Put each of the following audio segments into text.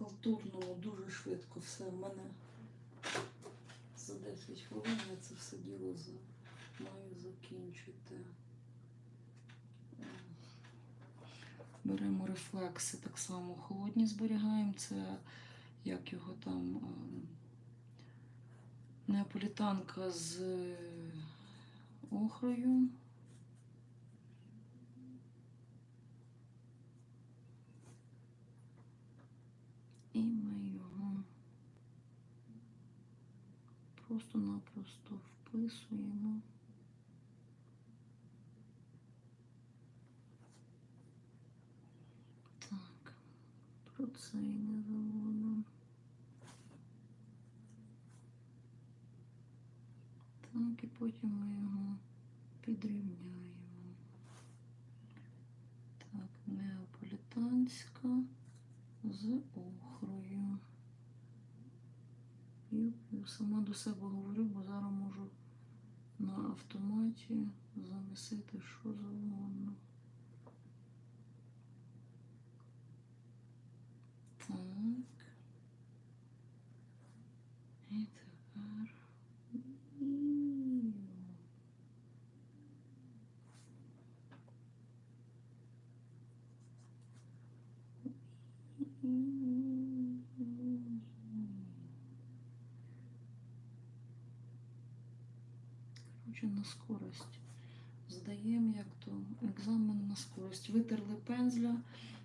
халтурному дуже швидко все. В мене за 10 хвилин я це все діло за... маю закінчити. Беремо рефлекси, так само холодні зберігаємо. Це як його там ем, неаполітанка з охрою. І ми його просто-напросто вписуємо. Так, про це і не забуду. Так, і потім ми його підрівняємо. Так, неаполітанська з охрою. І я сама до себе говорю, бо зараз можу на автоматі замісити що завгодно. Так. І тепер. Іу. Короче, на скорость. Здаємо, як то екзамен на скорость. Витерли пензля,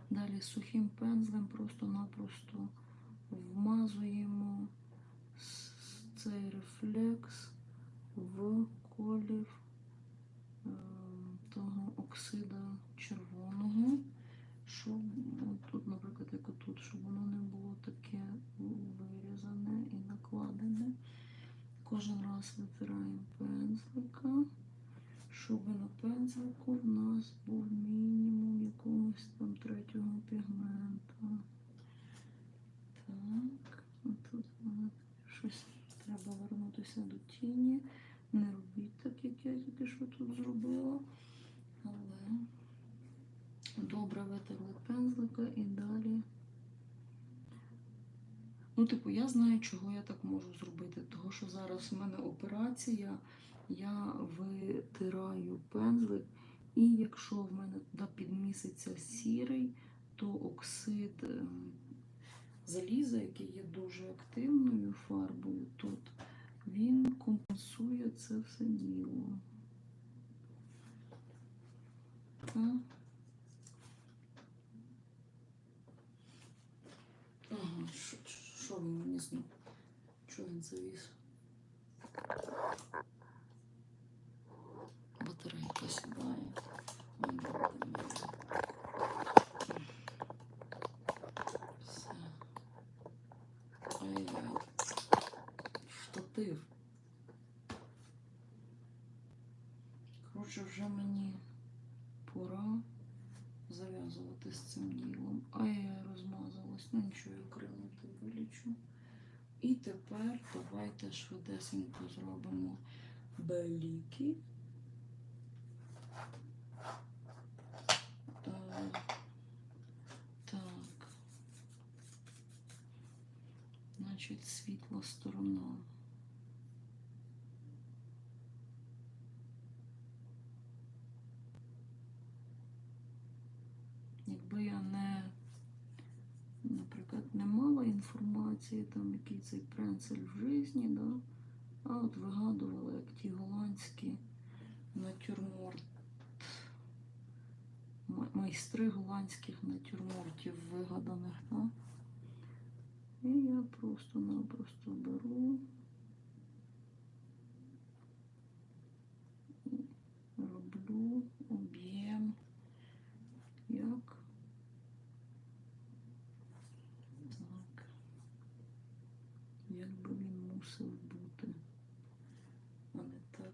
далі сухим пензлем просто-напросто вмазуємо цей рефлекс в колір е, того оксида червоного, щоб тут, наприклад, як отут, щоб воно не було таке вирізане і накладене. Кожен раз витираємо пензлика, щоб на пензлику в нас був мінімум якогось там третього пігмента. Так, тут щось треба вернутися до тіні. Не робіть так, як я тільки що тут зробила. Але добре витерли пензлика і далі. Ну, типу, я знаю, чого я так можу зробити. Того, що зараз у мене операція, я витираю пензлик, і якщо в мене туди підміситься сірий, то оксид е, заліза, який є дуже активною фарбою тут, він компенсує це все діло. Так. Ага, що, він мені знов? Чого він завіс? Батарейка сідає. Все. Ай-яй. Штатив. Коротше, вже мені пора зав'язувати з цим ділом. А я розмазалась, ну нічого, я окремо то вилічу. І тепер давайте швидесенько зробимо беліки. Так. Значить, світла сторона. Якби я не, наприклад, не мала інформації, там, який цей пренцель в житті, да? а от вигадували, як ті голландські натюрморт, майстри голландських натюрмортів вигаданих, да? І я просто-напросто беру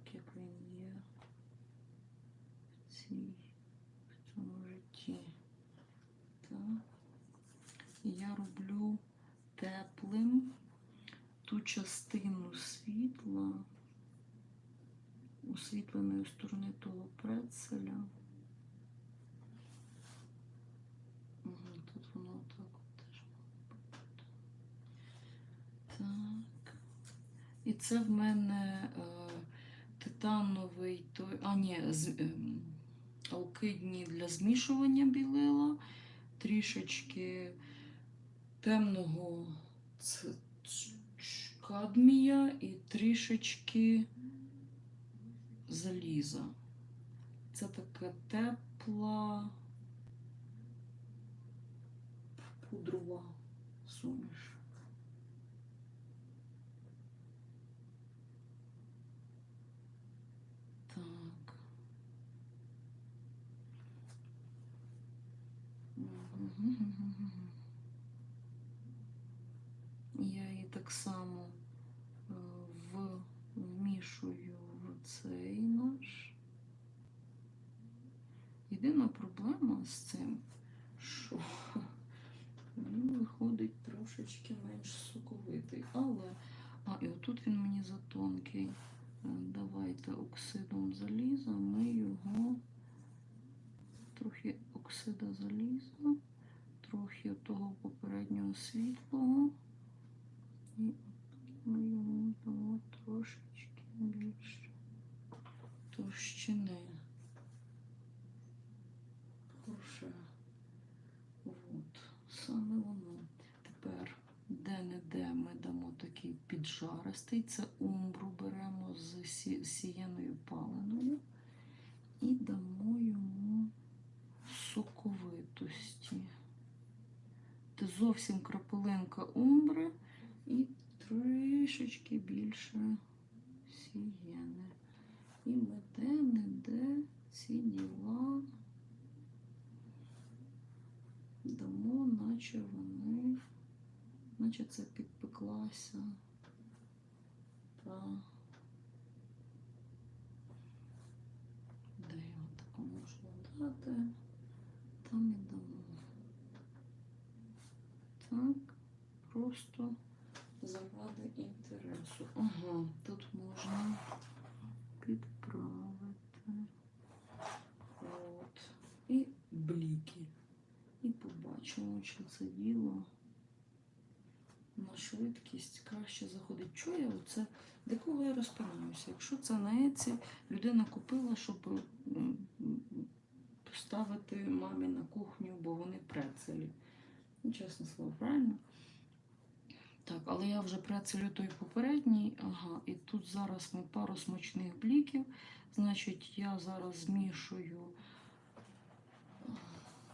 так, як він є в цій, в цьому житті. Так. І я роблю теплим ту частину світла, освітленої сторони того прецеля. Тут воно так теж Так. І це в мене. Е, титановий той. А, ні, з, ем, алкидні для змішування білила, трішечки темного кадмія і трішечки заліза. Це така тепла пудрова суміш. Так. Мгм. Я її так само е, вмішую в цей наш. Єдина проблема з цим, що він виходить трошечки менш соковитий. Але, а, і отут він мені затонкий. Е, Давайте оксидом заліза ми його трохи оксида заліза, трохи того попереднього світлого. І ми йому дамо трошечки більше товщини. Хороше. От, саме воно. Тепер де-не-де ми дамо такий піджаристий. Це умбру беремо з сі- сіяною паленою і дамо йому соковитості. Це зовсім крапелинка умбри і трішечки більше сієни. І ми де-не-де ці дамо, наче вони, наче це підпеклася. Та де його тако можна дати, там і. Так, просто заради інтересу. Ага, тут можна підправити. От. І бліки. І побачимо, чи це діло на швидкість краще заходить. Я оце? Для кого я розпинаюся? Якщо це на Еці людина купила, щоб поставити мамі на кухню, бо вони прецелі. Ну, чесне слово, правильно? Так, але я вже прецелю той попередній. Ага, і тут зараз ми пару смачних бліків. Значить, я зараз змішую.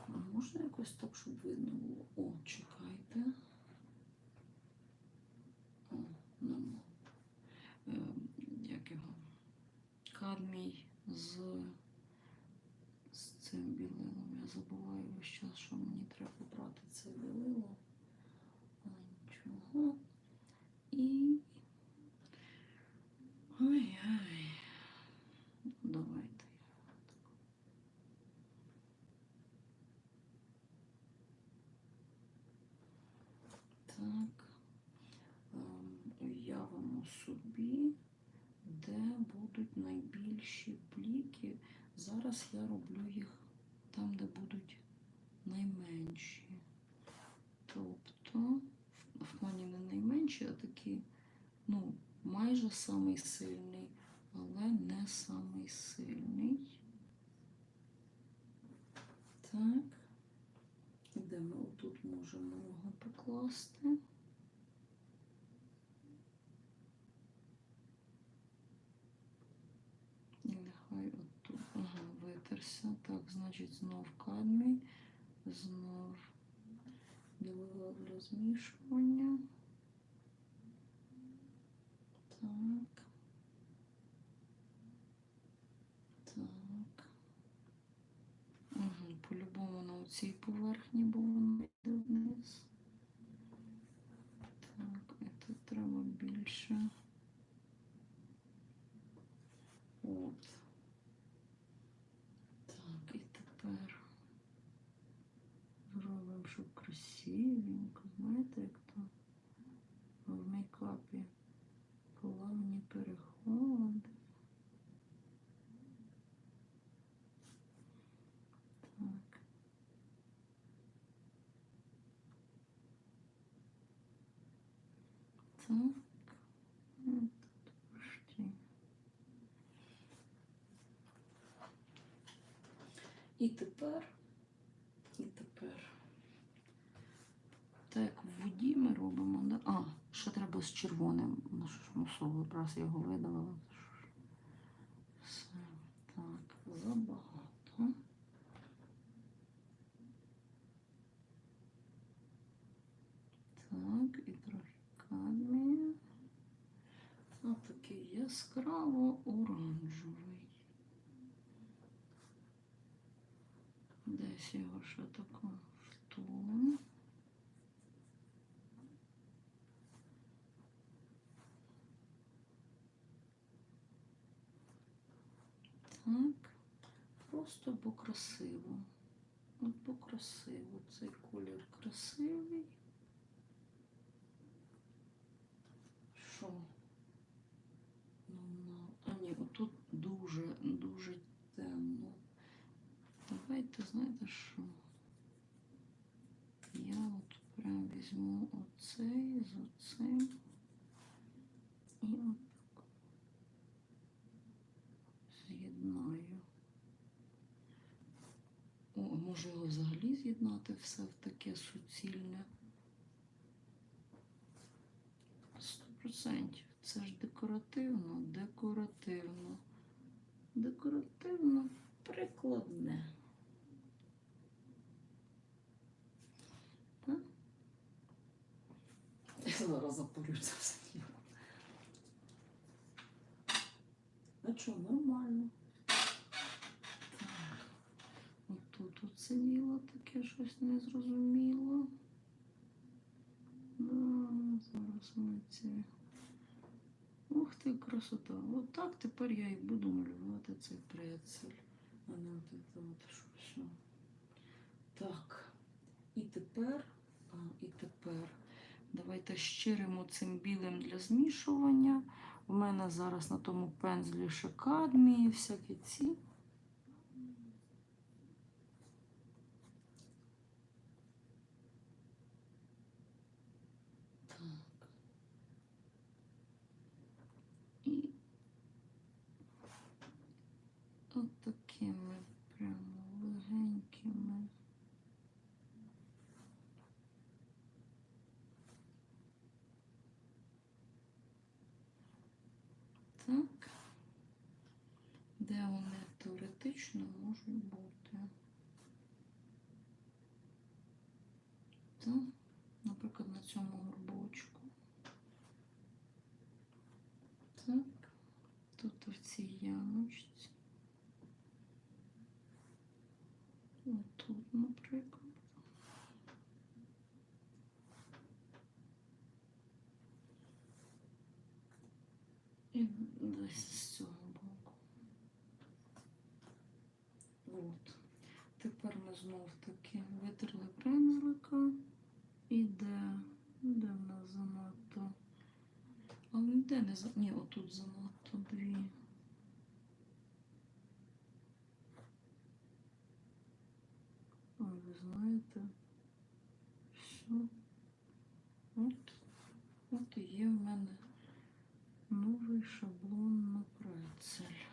А можна якось так, щоб видно було? О, чекайте. О, ну. Ем, як його? Кадмій з цим білилом. Я забуваю весь час, що мені треба брати це білило. А нічого. І. Ой-ой. Давайте. Так. Ем, Уявимо собі, де будуть найбільші бліки. Зараз я роблю їх там, де будуть найменші. Тобто, в- плані не найменші, а такі, ну, майже самий сильний, але не самий сильний. Так. Де ми отут можемо його покласти? І нехай отут. Ага, витерся. Так, значить, знов кадмій, знов білила для змішування. Так. Так. Угу, по-любому на цій поверхні, бо воно йде вниз. Так, і тут треба більше. красивенько, знаєте, як то в мейкапі плавні переходи. Так. Так. Ну, і тепер, і тепер. Так як в воді ми робимо, да? А, ще треба з червоним. Ну що ж мусово, раз я його видавила. Все. Так, забагато. Так, і трохи кадмію. А такий яскраво оранжевий. Десь його ще тако в Так, просто бо красиво. От бо красиво. Цей колір красивий. Що? Ну. А ні, отут дуже, дуже темно. Давайте, знаєте що? Я от прям візьму оцей з оцим. І от так з'єднаю. О, а може його з'єднати все в таке суцільне. Сто процентів. Це ж декоративно, декоративно, декоративно прикладне. Так? Я зараз запалю це все. А що, нормально? Так. Отут оце діло таке щось незрозуміло. Да, зараз ми ці. Ух ти, красота. От тепер я і буду малювати цей прецель. А не от це от. Так. І тепер, а, і тепер давайте щиримо цим білим для змішування. У мене зараз на тому пензлі ще кадмії, всякі ці. теоретично можуть бути? Так, наприклад, на цьому горбочку. Так, тут в цій ямочці. Отут, наприклад. І десь з цього Знов таки витерли пензлика. І де, в нас занадто. Але ніде не за. Ні, отут занадто дві. Ой, ви знаєте, що? От, от і є в мене новий шаблон на прецель.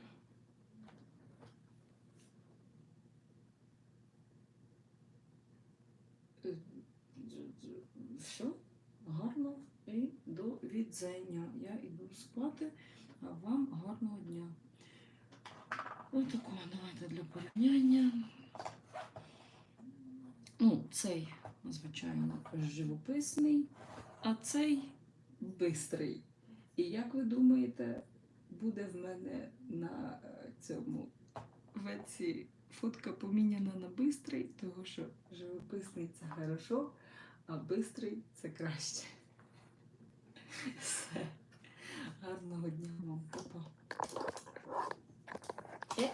Е, Все, гарно і до відзення. Я йду спати, а вам гарного дня. Ось такого давайте для порівняння. Ну, цей, звичайно, живописний, а цей бистрий. І як ви думаєте, буде в мене на е, цьому веці фотка поміняна на бистрий, тому що живописний це хорошо, а бистрий це краще. Все. Гарного дня вам, Па-па. Е?